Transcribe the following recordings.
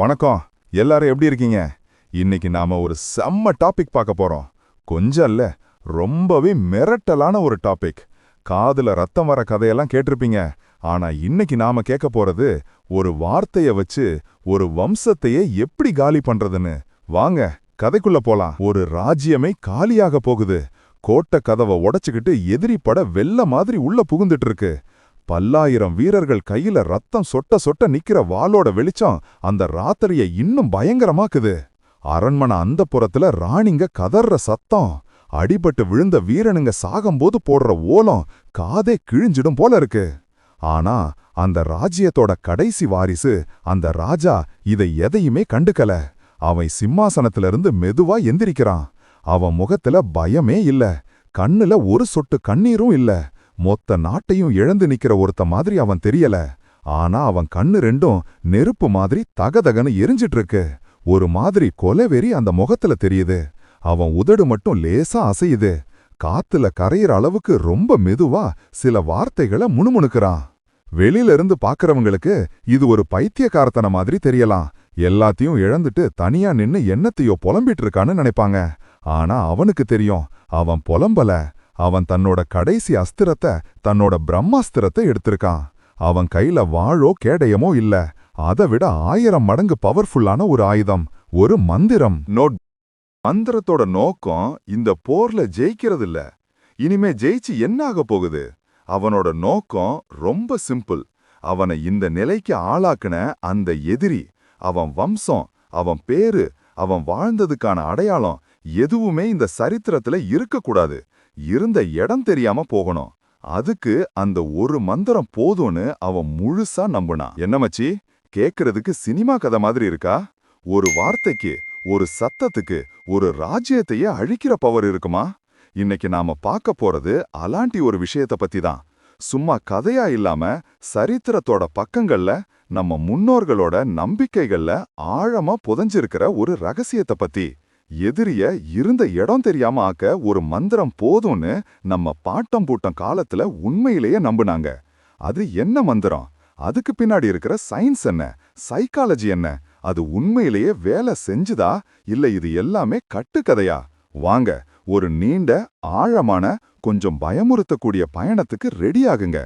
வணக்கம். எல்லாரும் எப்படி இருக்கீங்க? இன்னைக்கு நாம ஒரு செம்ம டாபிக் பார்க்க போறோம். கொஞ்சம் இல்ல ரொம்பவே மிரட்டலான ஒரு டாபிக் காதுல ரத்தம் வர கதையெல்லாம் கேட்டிருப்பீங்க. ஆனா இன்னைக்கு நாம கேட்க போறது ஒரு வார்த்தைய வச்சு ஒரு வம்சத்தையே எப்படி காலி பண்றதுன்னு. வாங்க கதைக்குள்ள போலாம். ஒரு ராஜ்யமே காலியாக போகுது. கோட்டை கதவை உடைச்சுக்கிட்டு எதிரி பட வெள்ள மாதிரி உள்ள புகுந்துட்டு இருக்கு. பல்லாயிரம் வீரர்கள் கையில ரத்தம் சொட்ட சொட்ட நிக்கிற வாளோட வெளிச்சம் அந்த ராத்திரிய இன்னும் பயங்கரமாக்குது. அரண்மனை அந்த புறத்துல ராணிங்க கதற சத்தம் அடிபட்டு விழுந்த வீரனுங்க சாகும்போது போடுற ஓலம் காதே கிழிஞ்சிடும் போல இருக்கு. ஆனா அந்த ராஜ்யத்தோட கடைசி வாரிசு அந்த ராஜா இதை எதையுமே கண்டுக்கல. அவன் சிம்மாசனத்திலிருந்து மெதுவா எந்திரிக்கிறான். அவன் முகத்துல பயமே இல்ல. கண்ணுல ஒரு சொட்டு கண்ணீரும் இல்ல. மொத்த நாட்டையும் இழந்து நிக்கிற ஒருத்த மாதிரி அவன் தெரியல. ஆனா அவன் கண்ணு ரெண்டும் நெருப்பு மாதிரி தகதகன்னு எரிஞ்சிட்டு இருக்கு ஒரு மாதிரி கொலைவெறி அந்த முகத்துல தெரியுது. அவன் உதடு மட்டும் லேசா அசையுது. காத்துல கரையிற அளவுக்கு ரொம்ப மெதுவா சில வார்த்தைகளை முணுமுணுக்கிறான். வெளியில இருந்து பாக்குறவங்களுக்கு இது ஒரு பைத்தியக்காரத்தன மாதிரி தெரியலாம். எல்லாத்தையும் இழந்துட்டு தனியா நின்னு என்னத்தையோ புலம்பிட்டு இருக்கான்னு நினைப்பாங்க. ஆனா அவனுக்கு தெரியும் அவன் புலம்பல. அவன் தன்னோட கடைசி அஸ்திரத்தை தன்னோட பிரம்மாஸ்திரத்தை எடுத்திருக்கான். அவன் கையில வாழோ கேடயமோ இல்ல. அதை விட ஆயிரம் மடங்கு பவர்ஃபுல்லான ஒரு ஆயுதம் ஒரு மந்திரம். நோட் மந்திரத்தோட நோக்கம் இந்த போர்ல ஜெயிக்கிறது இல்ல இனிமே ஜெயிச்சு என்ன ஆக போகுது? அவனோட நோக்கம் ரொம்ப சிம்பிள் அவனை இந்த நிலைக்கு ஆளாக்குன அந்த எதிரி அவன் வம்சம் அவன் பேரு அவன் வாழ்ந்ததுக்கான அடையாளம் எதுவுமே இந்த சரித்திரத்துல இருக்கக்கூடாது. இருந்த இடம் தெரியாம போகணும். அதுக்கு அந்த ஒரு மந்திரம் போதும்னு அவன் முழுசா நம்புனான். என்ன மச்சி? கேக்குறதுக்கு சினிமா கதை மாதிரி இருக்கா? ஒரு வார்த்தைக்கு ஒரு சத்தத்துக்கு ஒரு ராஜ்யத்தையே அழிக்கிற பவர் இருக்குமா? இன்னைக்கு நாம பார்க்க போறது அலாண்டி ஒரு விஷயத்த பத்தி தான் சும்மா கதையா இல்லாம சரித்திரத்தோட பக்கங்கள்ல நம்ம முன்னோர்களோட நம்பிக்கைகள்ல ஆழமா புதஞ்சிருக்கிற ஒரு ரகசியத்தை பத்தி. எதிரிய இருந்த இடம் தெரியாம ஆக்க ஒரு மந்திரம் போதும்னு நம்ம பாட்டம் பூட்டம் காலத்துல உண்மையிலேயே நம்புனாங்க. அது என்ன மந்திரம்? அதுக்கு பின்னாடி இருக்கிற சயின்ஸ் என்ன? சைக்காலஜி என்ன? அது உண்மையிலேயே வேலை செஞ்சுதா? இல்ல இது எல்லாமே கட்டுக்கதையா? வாங்க ஒரு நீண்ட ஆழமான கொஞ்சம் பயமுறுத்தக்கூடிய பயணத்துக்கு ரெடியாகுங்க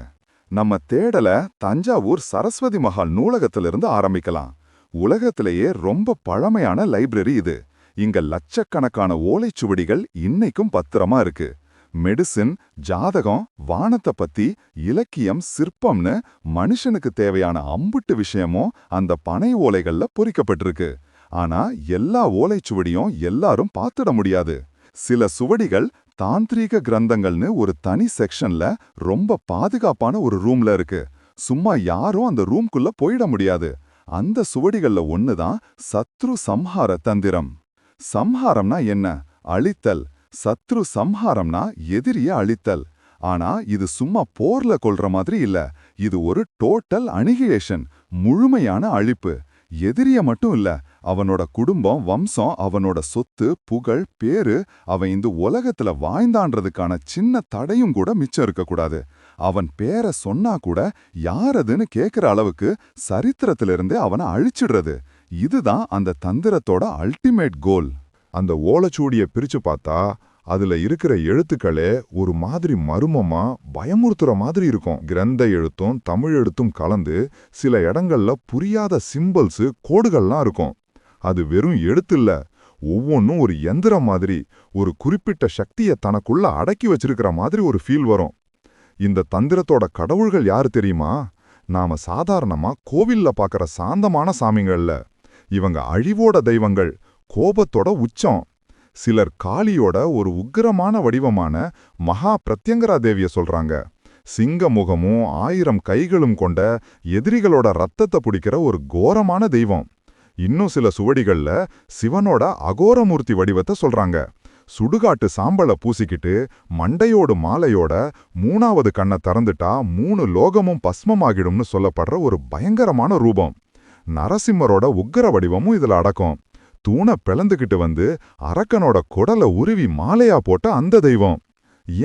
நம்ம தேடல தஞ்சாவூர் சரஸ்வதி மஹால் நூலகத்திலிருந்து ஆரம்பிக்கலாம். உலகத்திலேயே ரொம்ப பழமையான லைப்ரரி இது. இங்க லட்சக்கணக்கான ஓலைச்சுவடிகள் இன்னைக்கும் பத்திரமா இருக்கு. மெடிசின் ஜாதகம் வானத்தை பத்தி இலக்கியம் சிற்பம்னு மனுஷனுக்கு தேவையான அம்புட்டு விஷயமும் அந்த பனை ஓலைகள்ல பொறிக்கப்பட்டிருக்கு. ஆனா எல்லா ஓலைச்சுவடியும் எல்லாரும் பார்த்துட முடியாது. சில சுவடிகள் தாந்திரீக கிரந்தங்கள்னு ஒரு தனி செக்ஷன்ல ரொம்ப பாதுகாப்பான ஒரு ரூம்ல இருக்கு. சும்மா யாரும் அந்த ரூம்குள்ள போயிட முடியாது. அந்த சுவடிகள்ல ஒன்னுதான் சத்ரு சம்ஹார தந்திரம். சம்ஹாரம்னா என்ன? அழித்தல். சத்ரு சம்ஹாரம்னா எதிரிய அழித்தல். ஆனா இது சும்மா போர்ல கொல்ற மாதிரி இல்ல. இது ஒரு டோட்டல் அனிகிலேஷன் முழுமையான அழிப்பு. எதிரிய மட்டும் இல்ல அவனோட குடும்பம் வம்சம் அவனோட சொத்து புகழ் பேரு அவன் இந்த உலகத்துல வாழ்ந்தான்றதுக்கான சின்ன தடையும் கூட மிச்சம் இருக்கக்கூடாது. அவன் பேரை சொன்னா கூட யாரதுன்னு கேக்குற அளவுக்கு சரித்திரத்திலிருந்து அவனை அழிச்சிடுறது. இதுதான் அந்த தந்திரத்தோட அல்டிமேட் கோல் அந்த ஓலைச்சூடியை பிரிச்சு பார்த்தா அதுல இருக்கிற எழுத்துக்களே ஒரு மாதிரி மர்மமா பயமுறுத்துற மாதிரி இருக்கும். கிரந்த எழுத்தும் தமிழ் எழுத்தும் கலந்து சில இடங்கள்ல புரியாத சிம்பிள்ஸ் கோடுகள்லாம் இருக்கும். அது வெறும் எழுத்தில்ல ஒவ்வொன்றும் ஒரு எந்திரம் மாதிரி ஒரு குறிப்பிட்ட சக்தியை தனக்குள்ள அடக்கி வச்சிருக்கிற மாதிரி ஒரு ஃபீல் வரும். இந்த தந்திரத்தோட கடவுள்கள் யாரு தெரியுமா? நாம சாதாரணமா கோவில்ல பார்க்கற சாந்தமான சாமிங்கள்ல. இவங்க அழிவோட தெய்வங்கள் கோபத்தோட உச்சம். சிலர் காளியோட ஒரு உக்கிரமான வடிவமான மகா பிரத்யங்கரா தேவிய சொல்றாங்க. சிங்க முகமும் ஆயிரம் கைகளும் கொண்ட எதிரிகளோட ரத்தத்தை பிடிக்கிற ஒரு கோரமான தெய்வம். இன்னும் சில சுவடிகள்ல சிவனோட அகோரமூர்த்தி வடிவத்தை சொல்றாங்க. சுடுகாட்டு சாம்பலை பூசிக்கிட்டு மண்டையோடு மாலையோட மூணாவது கண்ணை திறந்துட்டா மூணு லோகமும் பஸ்மமாகிடும்னு சொல்லப்படுற ஒரு பயங்கரமான ரூபம். நரசிம்மரோட உக்கர வடிவமும் இதுல அடக்கும். தூணை பிளந்துகிட்டு வந்து அரக்கனோட குடலை உருவி மாலையா போட்ட அந்த தெய்வம்.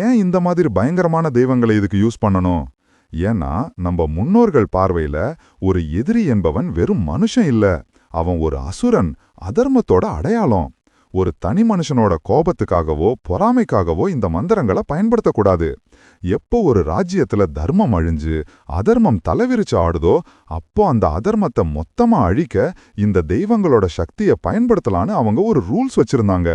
ஏன் இந்த மாதிரி பயங்கரமான தெய்வங்களை இதுக்கு யூஸ் பண்ணணும்? ஏன்னா நம்ம முன்னோர்கள் பார்வையில ஒரு எதிரி என்பவன் வெறும் மனுஷன் இல்ல. அவன் ஒரு அசுரன் அதர்மத்தோட அடையாளம். ஒரு தனி மனுஷனோட கோபத்துக்காகவோ பொறாமைக்காகவோ இந்த மந்திரங்களை பயன்படுத்தக்கூடாது. எப்போ ஒரு ராஜ்யத்துல தர்மம் அழிஞ்சு அதர்மம் தலைவிரிச்சு ஆடுதோ அப்போ அந்த அதர்மத்தை மொத்தமா அழிக்க இந்த தெய்வங்களோட சக்தியை பயன்படுத்தலான்னு அவங்க ஒரு ரூல்ஸ் வச்சிருந்தாங்க.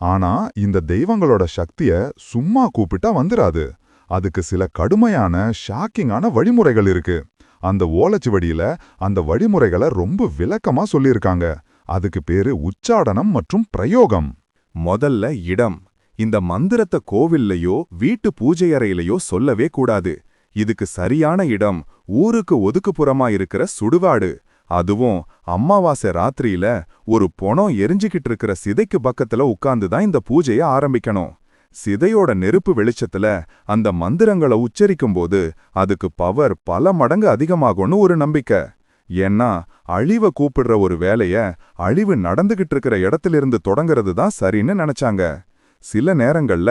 ஆனா இந்த தெய்வங்களோட சக்திய சும்மா கூப்பிட்டா வந்துராது. அதுக்கு சில கடுமையான ஷாக்கிங்கான வழிமுறைகள் இருக்கு. அந்த ஓலச்சுவடியில அந்த வழிமுறைகளை ரொம்ப விளக்கமா சொல்லியிருக்காங்க. அதுக்கு பேரு உச்சாடனம் மற்றும் பிரயோகம். முதல்ல இடம் இந்த மந்திரத்தை கோவில்லையோ வீட்டு பூஜை அறையிலையோ சொல்லவே கூடாது. இதுக்கு சரியான இடம் ஊருக்கு ஒதுக்குப்புறமா இருக்கிற சுடுகாடு. அதுவும் அம்மாவாசை ராத்திரியில ஒரு பொணம் எரிஞ்சுக்கிட்டு இருக்கிற சிதைக்கு பக்கத்துல உட்கார்ந்து தான் இந்த பூஜைய ஆரம்பிக்கணும். சிதையோட நெருப்பு வெளிச்சத்துல அந்த மந்திரங்களை உச்சரிக்கும்போது அதுக்கு பவர் பல மடங்கு அதிகமாகும்னு ஒரு நம்பிக்கை. ஏன்னா அழிவ கூப்பிடுற ஒரு வேலைய அழிவு நடந்துகிட்டு இருக்கிற இடத்திலிருந்து தொடங்குறது தான் சரின்னு நினைச்சாங்க. சில நேரங்கள்ல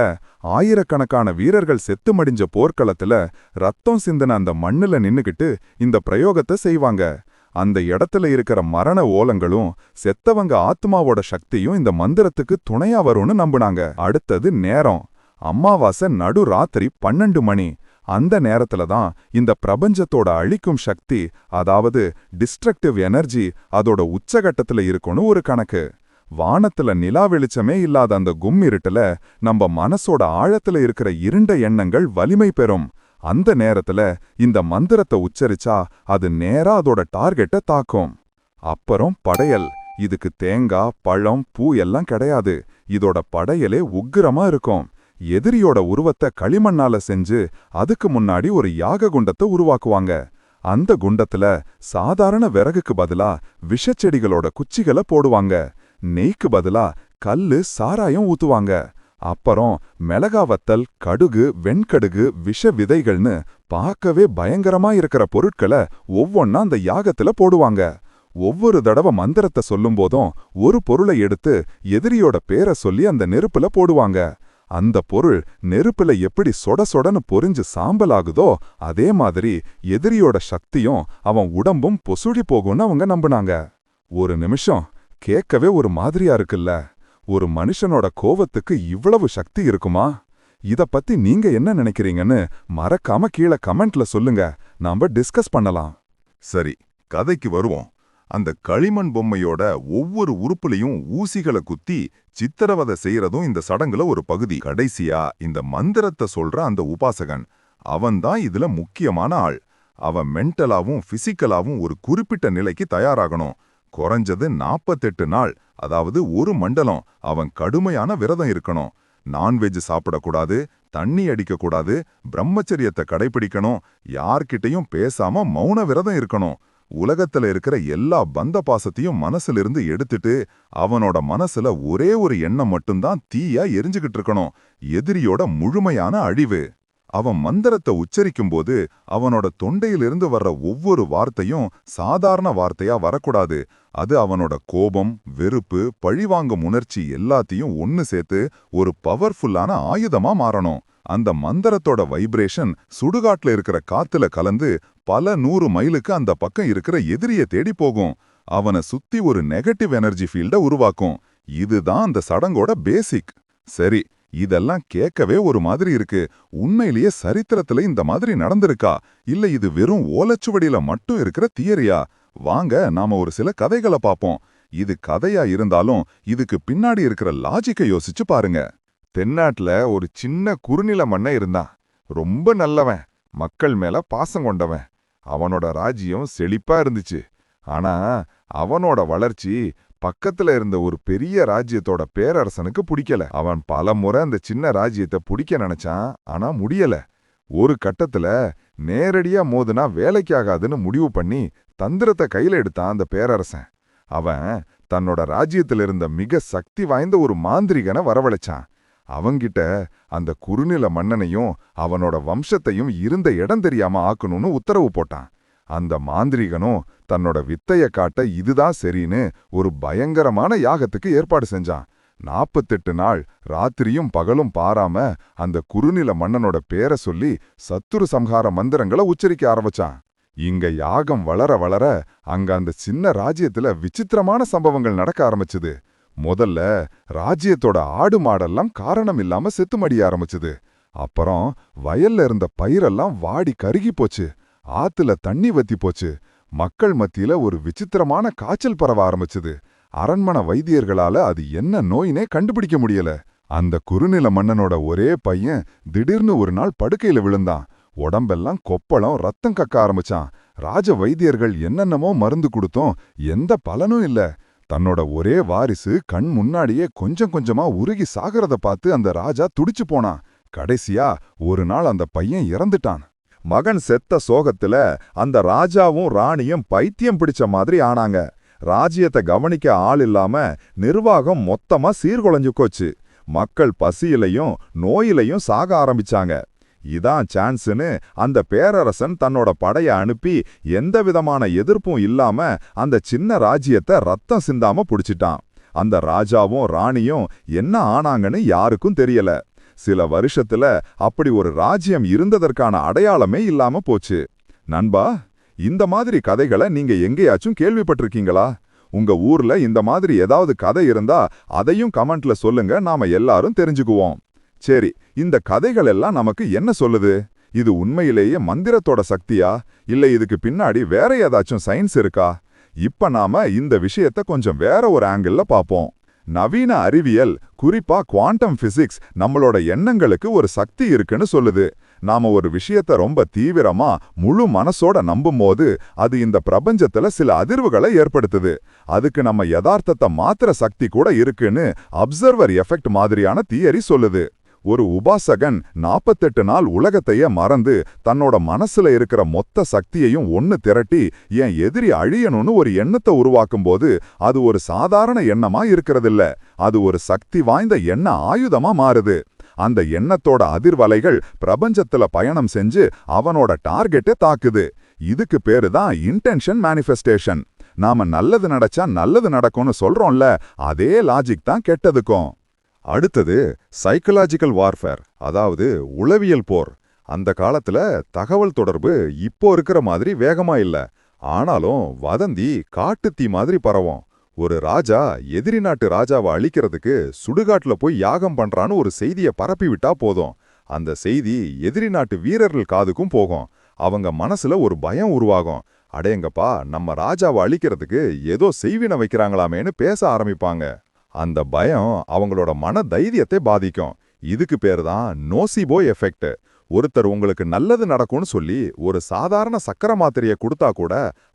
ஆயிரக்கணக்கான வீரர்கள் செத்து மடிஞ்ச போர்க்களத்துல ரத்தம் சிந்தின அந்த மண்ணுல நின்னுகிட்டு இந்த பிரயோகத்தை செய்வாங்க. அந்த இடத்துல இருக்கிற மரண ஓலங்களும் செத்தவங்க ஆத்மாவோட சக்தியும் இந்த மந்திரத்துக்கு துணையா வரும்னு நம்புனாங்க. அடுத்தது நேரம். அம்மாவாசை நடு ராத்திரி பன்னெண்டு மணி. அந்த நேரத்துல தான் இந்த பிரபஞ்சத்தோட அழிக்கும் சக்தி அதாவது டிஸ்ட்ரக்டிவ் எனர்ஜி அதோட உச்சகட்டத்துல இருக்கும்னு ஒரு கணக்கு. வானத்துல நிலா வெளிச்சமே இல்லாத அந்த கும் இருட்டுல நம்ம மனசோட ஆழத்துல இருக்கிற இருண்ட எண்ணங்கள் வலிமை பெறும். அந்த நேரத்துல இந்த மந்திரத்தை உச்சரிச்சா அது நேரா அதோட டார்கெட்டை தாக்கும். அப்புறம் படையல். இதுக்கு தேங்காய் பழம் பூ எல்லாம் கிடையாது. இதோட படையலே உக்கிரமா இருக்கும். எதிரியோட உருவத்தை களிமண்ணால செஞ்சு அதுக்கு முன்னாடி ஒரு யாக குண்டத்தை உருவாக்குவாங்க. அந்த குண்டத்துல சாதாரண விறகுக்கு பதிலா விஷச்செடிகளோட குச்சிகளை போடுவாங்க. நெய்க்கு பதிலா கல்லு சாராயம் ஊத்துவாங்க. அப்புறம் மிளகா வத்தல் கடுகு வெண்கடுகு விஷ விதைகள்னு பார்க்கவே பயங்கரமா இருக்கிற பொருட்களை ஒவ்வொன்னா அந்த யாகத்துல போடுவாங்க. ஒவ்வொரு தடவை மந்திரத்தை சொல்லும்போதும் ஒரு பொருளை எடுத்து எதிரியோட பேரை சொல்லி அந்த நெருப்புல போடுவாங்க. அந்த பொருள் நெருப்புல எப்படி சொட சொடன்னு பொரிஞ்சு சாம்பலாகுதோ அதே மாதிரி எதிரியோட சக்தியும் அவன் உடம்பும் பொசுழி போகும்னு அவங்க நம்புனாங்க. ஒரு நிமிஷம் கேட்கவே ஒரு மாதிரியா இருக்குல்ல? ஒரு மனுஷனோட கோவத்துக்கு இவ்வளவு சக்தி இருக்குமா? இத பத்தி நீங்க என்ன நினைக்கிறீங்கன்னு மறக்காம கீழே கமெண்ட்ல சொல்லுங்க. நாம டிஸ்கஸ் பண்ணலாம். சரி கதைக்கு வருவோம். அந்த களிமண் பொம்மையோட ஒவ்வொரு உறுப்புலையும் ஊசிகளை குத்தி சித்திரவதை செய்யறதும் இந்த சடங்குல ஒரு பகுதி. கடைசியா இந்த மந்திரத்தை சொல்ற அந்த உபாசகன் அவன்தான் இதுல முக்கியமான ஆள். அவன் மென்டலாவும் பிசிக்கலாவும் ஒரு குறிப்பிட்ட நிலைக்கு தயாராகணும். குறைஞ்சது நாப்பத்தெட்டு நாள் அதாவது ஒரு மண்டலம் அவன் கடுமையான விரதம் இருக்கணும். நான்வெஜ் சாப்பிடக்கூடாது தண்ணி அடிக்கக்கூடாது பிரம்மச்சரியத்தை கடைபிடிக்கணும் யார்கிட்டயும் பேசாம மௌன விரதம் இருக்கணும். உலகத்துல இருக்கிற எல்லா பந்த பாசத்தையும் மனசுல எடுத்துட்டு அவனோட மனசுல ஒரே ஒரு எண்ணம் மட்டும்தான் தீயா எரிஞ்சுகிட்டு இருக்கணும். எதிரியோட முழுமையான அழிவு. அவன் மந்திரத்தை உச்சரிக்கும்போது அவனோட தொண்டையிலிருந்து வர்ற ஒவ்வொரு வார்த்தையும் சாதாரண வார்த்தையா வரக்கூடாது. அது அவனோட கோபம் வெறுப்பு பழிவாங்கும் உணர்ச்சி எல்லாத்தையும் ஒன்னு சேர்த்து ஒரு பவர்ஃபுல்லான ஆயுதமா மாறணும். அந்த மந்திரத்தோட வைப்ரேஷன் சுடுகாட்டில் இருக்கிற காத்துல கலந்து பல நூறு மைலுக்கு அந்த பக்கம் இருக்கிற எதிரிய தேடி போகும். அவனை சுத்தி ஒரு நெகட்டிவ் எனர்ஜி ஃபீல்ட உருவாக்கும். இதுதான் அந்த சடங்கோட பேசிக் சரி இதெல்லாம் கேட்கவே ஒரு மாதிரி இருக்கு. உண்மையிலேயே சரித்திரத்துல இந்த மாதிரி நடந்திருக்கா? இல்ல இது வெறும் ஓலச்சுவடியில மட்டும் இருக்கிற தியரியா? வாங்க நாம ஒரு சில கதைகளை பாப்போம் இது கதையா இருந்தாலும் இதுக்கு பின்னாடி இருக்கிற லாஜிக்கை யோசிச்சு பாருங்க. தென்னாட்டுல ஒரு சின்ன குறுநில மன்னன் இருந்தான். ரொம்ப நல்லவன். மக்கள் மேல பாசம் கொண்டவன். அவனோட ராஜ்யம் செழிப்பா இருந்துச்சு. ஆனா அவனோட வளர்ச்சி பக்கத்துல இருந்த ஒரு பெரிய ராஜ்யத்தோட பேரரசனுக்கு பிடிக்கல. அவன் பல முறை அந்த சின்ன ராஜ்யத்தை பிடிக்க நினைச்சான் ஆனா முடியல. ஒரு கட்டத்துல நேரடியா மோதுனா வேலைக்காகாதுன்னு முடிவு பண்ணி தந்திரத்தை கையில எடுத்தான் அந்த பேரரசன். அவன் தன்னோட ராஜ்யத்துல இருந்த மிக சக்தி வாய்ந்த ஒரு மாந்திரிகனை வரவழைச்சான். அவங்கிட்ட அந்த குறுநில மன்னனையும் அவனோட வம்சத்தையும் இருந்த இடம் தெரியாம ஆக்கணும்னு உத்தரவு போட்டான். அந்த மாந்திரிகனும் தன்னோட வித்தைய காட்ட இதுதான் சரின்னு ஒரு பயங்கரமான யாகத்துக்கு ஏற்பாடு செஞ்சான். நாப்பத்தெட்டு நாள் ராத்திரியும் பகலும் பாராம அந்த குறுநில மன்னனோட பேரை சொல்லி சத்துரு சம்ஹார மந்திரங்களை உச்சரிக்க ஆரம்பிச்சான். இங்க யாகம் வளர வளர அங்க அந்த சின்ன ராஜ்யத்துல விசித்திரமான சம்பவங்கள் நடக்க ஆரம்பிச்சுது. முதல்ல ராஜ்யத்தோட ஆடு மாடெல்லாம் காரணம் இல்லாம செத்துமடிய ஆரம்பிச்சுது. அப்புறம் வயல்ல இருந்த பயிரெல்லாம் வாடி கருகி போச்சு. ஆத்துல தண்ணி வத்தி போச்சு. மக்கள் மத்தியில ஒரு விசித்திரமான காய்ச்சல் பரவ ஆரம்பிச்சது. அரண்மனை வைத்தியர்களால அது என்ன நோயினே கண்டுபிடிக்க முடியல. அந்த குறுநில மன்னனோட ஒரே பையன் திடீர்னு ஒரு நாள் படுக்கையில விழுந்தான். உடம்பெல்லாம் கொப்பளம் ரத்தம் கக்க ஆரம்பிச்சான். ராஜ வைத்தியர்கள் என்னென்னமோ மருந்து கொடுத்தோம். எந்த பலனும் இல்ல. தன்னோட ஒரே வாரிசு கண் முன்னாடியே கொஞ்சம் கொஞ்சமா உருகி சாகிறத பார்த்து அந்த ராஜா துடிச்சு போனான். கடைசியா ஒரு நாள் அந்த பையன் இறந்துட்டான். மகன் செத்த சோகத்துல அந்த ராஜாவும் ராணியும் பைத்தியம் பிடிச்ச மாதிரி ஆனாங்க. ராஜ்யத்தை கவனிக்க ஆள் இல்லாம நிர்வாகம் மொத்தமா சீர்குலைஞ்சுக்கோச்சு மக்கள் பசியிலையும் நோயிலையும் சாக ஆரம்பிச்சாங்க. இதான் சான்ஸ்னு அந்த பேரரசன் தன்னோட படைய அனுப்பி எந்த விதமான எதிர்ப்பும் இல்லாம அந்த சின்ன ராஜ்யத்தை ரத்தம் சிந்தாம புடிச்சிட்டான். அந்த ராஜாவும் ராணியும் என்ன ஆனாங்கன்னு யாருக்கும் தெரியல. சில வருஷத்துல அப்படி ஒரு ராஜ்யம் இருந்ததற்கான அடையாளமே இல்லாம போச்சு. நண்பா இந்த மாதிரி கதைகளை நீங்க எங்கேயாச்சும் கேள்விப்பட்டிருக்கீங்களா? உங்க ஊர்ல இந்த மாதிரி ஏதாவது கதை இருந்தா அதையும் கமெண்ட்ல சொல்லுங்க நாம எல்லாரும் தெரிஞ்சுக்குவோம். சரி இந்த கதைகள் எல்லாம் நமக்கு என்ன சொல்லுது? இது உண்மையிலேயே மந்திரத்தோட சக்தியா? இல்ல இதுக்கு பின்னாடி வேற ஏதாச்சும் சயின்ஸ் இருக்கா? இப்ப நாம இந்த விஷயத்த கொஞ்சம் வேற ஒரு ஆங்கிள் பாப்போம் நவீன அறிவியல் குறிப்பா குவாண்டம் பிசிக்ஸ் நம்மளோட எண்ணங்களுக்கு ஒரு சக்தி இருக்குன்னு சொல்லுது. நாம ஒரு விஷயத்த ரொம்ப தீவிரமா முழு மனசோட நம்பும்போது அது இந்த பிரபஞ்சத்துல சில அதிர்வுகளை ஏற்படுத்துது. அதுக்கு நம்ம யதார்த்தத்தை மாத்திர சக்தி கூட இருக்குன்னு அப்சர்வர் எஃபெக்ட் மாதிரியான தியரி சொல்லுது. ஒரு உபாசகன் நாப்பத்தெட்டு நாள் உலகத்தையே மறந்து தன்னோட மனசுல இருக்கிற மொத்த சக்தியையும் ஒன்னு திரட்டி என் எதிரி அழியணும்னு ஒரு எண்ணத்தை உருவாக்கும்போது அது ஒரு சாதாரண எண்ணமா இருக்கிறதில்ல. அது ஒரு சக்தி வாய்ந்த எண்ண ஆயுதமா மாறுது. அந்த எண்ணத்தோட அதிர்வலைகள் பிரபஞ்சத்துல பயணம் செஞ்சு அவனோட டார்கெட்டை தாக்குது. இதுக்கு பேரு தான் இன்டென்ஷன் மேனிஃபெஸ்டேஷன். நாம நல்லது நடச்சா நல்லது நடக்கும்னு சொல்றோம்ல அதே லாஜிக் தான் கெட்டதுக்கும். அடுத்தது சைக்கலாஜிக்கல் வார்ஃபேர் அதாவது உளவியல் போர். அந்த காலத்துல தகவல் தொடர்பு இப்போ இருக்கிற மாதிரி வேகமா இல்ல. ஆனாலும் வதந்தி காட்டுத்தீ மாதிரி பரவும். ஒரு ராஜா எதிரி நாட்டு ராஜாவை அழிக்கிறதுக்கு சுடுகாட்டுல போய் யாகம் பண்றான்னு ஒரு செய்திய பரப்பி விட்டா போதும். அந்த செய்தி எதிரி நாட்டு வீரர்கள் காதுக்கும் போகும். அவங்க மனசுல ஒரு பயம் உருவாகும். அடேங்கப்பா நம்ம ராஜாவை அழிக்கிறதுக்கு ஏதோ செய்வினை வைக்கிறாங்களாமேன்னு பேச ஆரம்பிப்பாங்க. அந்த பயம் அவங்களோட மன தைரியத்தை பாதிக்கும். இதுக்கு பேர் தான் நோசிபோ எஃபெக்ட். ஒருத்தர் உங்களுக்கு நல்லது நடக்கும்னு சொல்லி ஒரு சாதாரண சக்கரை மாத்திரையை கொடுத்தா கூட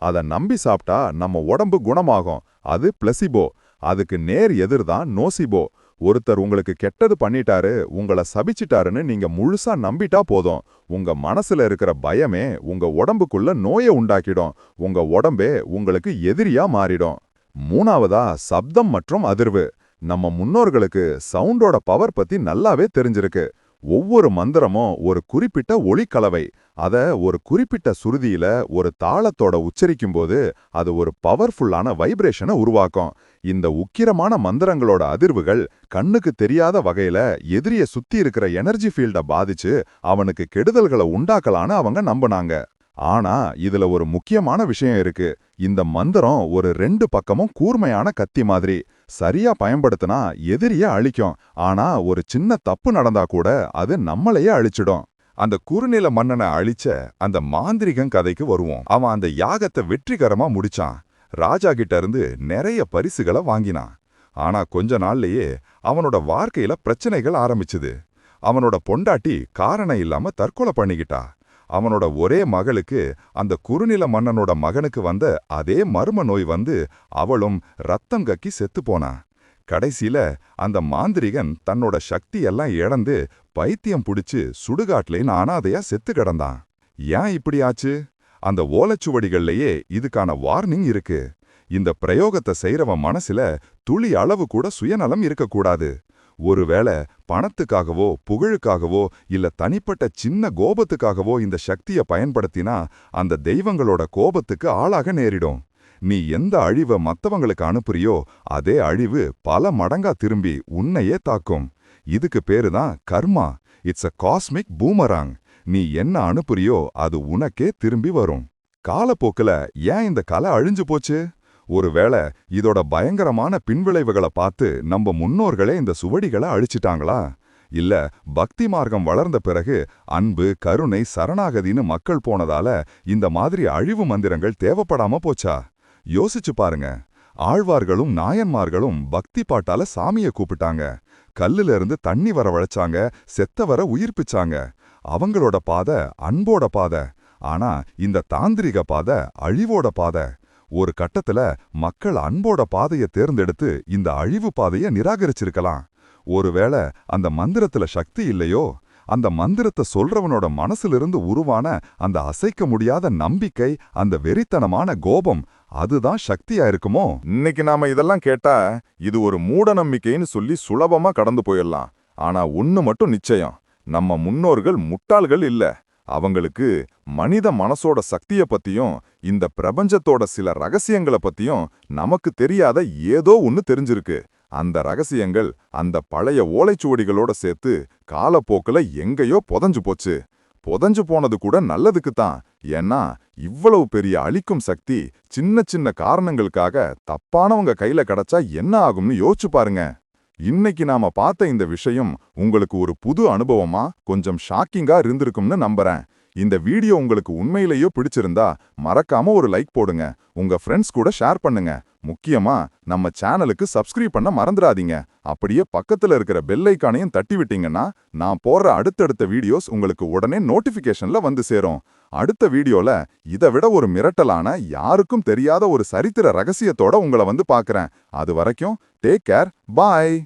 அதை நம்பி சாப்பிட்டா நம்ம உடம்பு குணமாகும். அது பிளசிபோ. அதுக்கு நேர் எதிர் தான் நோசிபோ. ஒருத்தர் உங்களுக்கு கெட்டது பண்ணிட்டாரு உங்கள சபிச்சிட்டாருன்னு நீங்க முழுசா நம்பிட்டா போதும். உங்க மனசுல இருக்கிற பயமே உங்க உடம்புக்குள்ள நோயை உண்டாக்கிடும். உங்க உடம்பே உங்களுக்கு எதிரியா மாறிடும். மூணாவதா சப்தம் மற்றும் அதிர்வு. நம்ம முன்னோர்களுக்கு சவுண்டோட பவர் பத்தி நல்லாவே தெரிஞ்சிருக்கு. ஒவ்வொரு மந்திரமும் ஒரு குறிப்பிட்ட ஒளிக்கலவை. அத ஒரு குறிப்பிட்ட சுருதியில ஒரு தாளத்தோட உச்சரிக்கும்போது அது ஒரு பவர்ஃபுல்லான வைப்ரேஷனை உருவாக்கும். இந்த உக்கிரமான மந்திரங்களோட அதிர்வுகள் கண்ணுக்கு தெரியாத வகையில எதிரிய சுத்தி இருக்கிற எனர்ஜி ஃபீல்ட பாதிச்சு அவனுக்கு கெடுதல்களை உண்டாக்கலான்னு அவங்க நம்பினாங்க. ஆனா இதுல ஒரு முக்கியமான விஷயம் இருக்கு. இந்த மந்திரம் ஒரு ரெண்டு பக்கமும் கூர்மையான கத்தி மாதிரி. சரியா பயன்படுத்தினா எதிரிய அழிக்கும். ஆனா ஒரு சின்ன தப்பு நடந்தா கூட அது நம்மளையே அழிச்சிடும். அந்த குறுநில மன்னனை அழிச்ச அந்த மாந்திரிகன் கதைக்கு வருவோம். அவன் அந்த யாகத்தை வெற்றிகரமா முடிச்சான். ராஜா கிட்ட இருந்து நிறைய பரிசுகளை வாங்கினான். ஆனா கொஞ்ச நாள்லயே அவனோட வாழ்க்கையில பிரச்சனைகள் ஆரம்பிச்சுது. அவனோட பொண்டாட்டி காரணம் இல்லாம தற்கொலை பண்ணிக்கிட்டா. அவனோட ஒரே மகளுக்கு அந்த குறுநில மன்னனோட மகனுக்கு வந்த அதே மர்ம நோய் வந்து அவளும் ரத்தம் கக்கி செத்து போனா கடைசியில அந்த மாந்திரிகன் தன்னோட சக்தியெல்லாம் இழந்து பைத்தியம் புடிச்சு சுடுகாட்லேன்னு அனாதையா செத்து கிடந்தான். ஏன் இப்படி ஆச்சு? அந்த ஓலைச்சுவடிகள்லயே இதுக்கான வார்னிங் இருக்கு. இந்த பிரயோகத்தை செய்றவன் மனசுல துளி அளவு கூட சுயநலம் இருக்கக்கூடாது. ஒருவேளை பணத்துக்காகவோ புகழுக்காகவோ இல்ல தனிப்பட்ட சின்ன கோபத்துக்காகவோ இந்த சக்திய பயன்படுத்தினா அந்த தெய்வங்களோட கோபத்துக்கு ஆளாக நேரிடும். நீ எந்த அழிவை மத்தவங்களுக்கு அனுப்புறியோ அதே அழிவு பல மடங்கா திரும்பி உன்னையே தாக்கும். இதுக்கு பேரு தான் கர்மா. இட்ஸ் அ காஸ்மிக் பூமராங் நீ என்ன அனுப்புறியோ அது உனக்கே திரும்பி வரும். காலப்போக்குல ஏன் இந்த கலை அழிஞ்சு போச்சு? ஒருவேளை இதோட பயங்கரமான பின்விளைவுகளை பார்த்து நம்ம முன்னோர்களே இந்த சுவடிகளை அழிச்சிட்டாங்களா? இல்ல பக்தி மார்க்கம் வளர்ந்த பிறகு அன்பு கருணை சரணாகதின்னு மக்கள் போனதால இந்த மாதிரி அழிவு மந்திரங்கள் தேவைப்படாம போச்சா? யோசிச்சு பாருங்க. ஆழ்வார்களும் நாயன்மார்களும் பக்தி பாட்டால சாமிய கூப்பிட்டாங்க. கல்லுல இருந்து தண்ணி வரவழைச்சாங்க செத்தவர உயிர்ப்பிச்சாங்க அவங்களோட பாதை அன்போட பாதை. ஆனா இந்த தாந்திரிக பாதை அழிவோட பாதை. ஒரு கட்டத்துல மக்கள் அன்போட பாதைய தேர்ந்தெடுத்து இந்த அழிவு பாதைய நிராகரிச்சிருக்கலாம். ஒருவேளை அந்த மந்திரத்துல சக்தி இல்லையோ அந்த மந்திரத்தை சொல்றவனோட மனசிலிருந்து உருவான அந்த அசைக்க முடியாத நம்பிக்கை அந்த வெறித்தனமான கோபம் அதுதான் சக்தியா இருக்குமோ? இன்னைக்கு நாம இதெல்லாம் கேட்டா இது ஒரு மூட நம்பிக்கைன்னு சொல்லி சுலபமா கடந்து போயிடலாம். ஆனா ஒன்னு மட்டும் நிச்சயம் நம்ம முன்னோர்கள் முட்டாள்கள் இல்ல. அவங்களுக்கு மனித மனசோட சக்திய பத்தியும் இந்த பிரபஞ்சத்தோட சில ரகசியங்களை பத்தியும் நமக்கு தெரியாத ஏதோ ஒன்னு தெரிஞ்சிருக்கு. அந்த ரகசியங்கள் அந்த பழைய ஓலைச்சுவடிகளோட சேர்த்து காலப்போக்கில் எங்கேயோ புதஞ்சு போச்சு. புதஞ்சு போனது கூட நல்லதுக்கு தான். ஏன்னா இவ்வளவு பெரிய அழிக்கும் சக்தி சின்ன சின்ன காரணங்களுக்காக தப்பானவங்க கையில கிடைச்சா என்ன ஆகும்னு யோசிச்சு பாருங்க. இன்னைக்கு நாம பார்த்த இந்த விஷயம் உங்களுக்கு ஒரு புது அனுபவமா கொஞ்சம் ஷாக்கிங்கா இருந்திருக்கும்னு நம்புறேன். இந்த வீடியோ உங்களுக்கு உண்மையிலேயோ பிடிச்சிருந்தா மறக்காம ஒரு லைக் போடுங்க. உங்க ஃப்ரெண்ட்ஸ் கூட ஷேர் பண்ணுங்க. முக்கியமா நம்ம சேனலுக்கு சப்ஸ்கிரைப் பண்ண மறந்துடாதீங்க. அப்படியே பக்கத்துல இருக்கிற பெல் ஐக்கானையும் தட்டி விட்டீங்கன்னா நான் போடுற அடுத்தடுத்த வீடியோஸ் உங்களுக்கு உடனே நோட்டிபிகேஷன்ல வந்து சேரும். அடுத்த வீடியோல இதை விட ஒரு மிரட்டலான யாருக்கும் தெரியாத ஒரு சரித்திர ரகசியத்தோட உங்களை வந்து பார்க்கறேன். அது வரைக்கும் டேக் கேர் பாய்